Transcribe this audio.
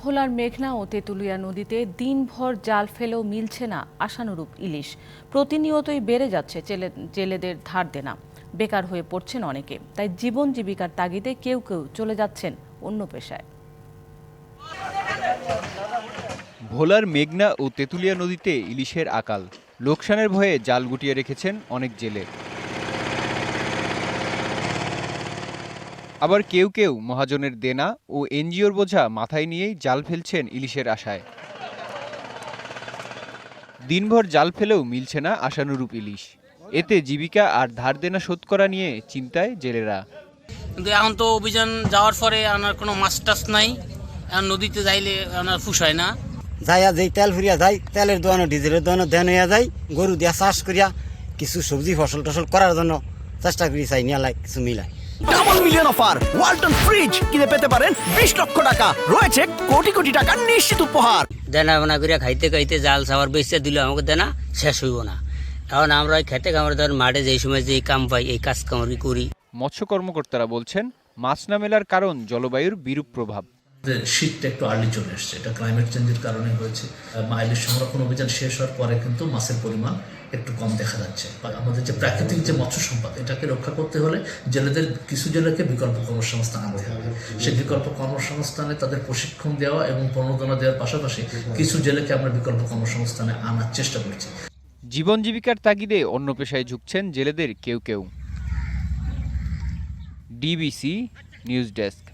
ভোলার মেঘনা ও তেঁতুলিয়া নদীতে দিনভর জাল ফেলেও মিলছে না আশানুরূপ ইলিশ। প্রতিনিয়তই বেড়ে যাচ্ছে জেলে- জেলেদের ধার দেনা। বেকার হয়ে পড়ছেন অনেকে, তাই জীবন জীবিকার তাগিদে কেউ কেউ চলে যাচ্ছেন অন্য পেশায়। ভোলার মেঘনা ও তেঁতুলিয়া নদীতে ইলিশের আকাল। লোকসানের ভয়ে জাল গুটিয়ে রেখেছেন অনেক জেলে। আবার কেউ কেউ মহাজনের দেনা ও এনজিওর বোঝা মাথায় নিয়েই জাল ফেলছেন ইলিশের আশায়। দিনভর জাল ফেলেও মিলছে না আশানুরূপ ইলিশ। এতে জীবিকা আর ধার দেনা শোধ করা নিয়ে চিন্তায় জেলেরা। কিন্তু এখন তো অভিযান যাওয়ার পরে আমার কোনো মাছ টাছ নাই। এখন নদীতে যাইলে আমার ফুস হয় না। যাইয়া যাই তেল ফুরিয়া যায় তেলের দোকানো ডিজেলের দোকানো দেন হইয়া যায় গরু দিয়া চাষ করিয়া কিছু সবজি ফসল টসল করার জন্য চেষ্টা করি চাই নিয়ে লাই কিছু মিলাই double million offer Walton fridge কিনে পেতে পারেন বিশ লক্ষ টাকা। রয়েছে কোটি কোটি টাকা নিশ্চিত উপহার। দেনা বানা করিয়া খাইতে খাইতে জাল সাবার বেচতে দিলে আমাকে দেনা শেষ হইব না। কারণ আমরা ওই খেতে খামার ধর মাঠে যেই সময় যে কাম পাই এই কাজ কামরি করি। মৎস্য কর্মকর্তারা বলছেন মাছ না মেলার কারণ জলবায়ুর বিরূপ প্রভাব। শীতটা একটু আর্লি চলে এসছে। এটা ক্লাইমেট চেঞ্জের কারণে হয়েছে। মাইলের সংরক্ষণ অভিযান শেষ হওয়ার পরে কিন্তু মাছের পরিমাণ একটু কম দেখা যাচ্ছে। আমাদের যে প্রাকৃতিক যে মৎস্য সম্পদ, এটাকে রক্ষা করতে হলে জেলেদের, কিছু জেলেকে বিকল্প কর্মসংস্থান আনতে হবে। সেই বিকল্প কর্মসংস্থানে তাদের প্রশিক্ষণ দেওয়া এবং প্রণোদনা দেওয়ার পাশাপাশি কিছু জেলেকে আমরা বিকল্প কর্মসংস্থানে আনার চেষ্টা করছি। জীবন জীবিকার তাগিদে অন্য পেশায় ঝুঁকছেন জেলেদের কেউ কেউ। DBC news desk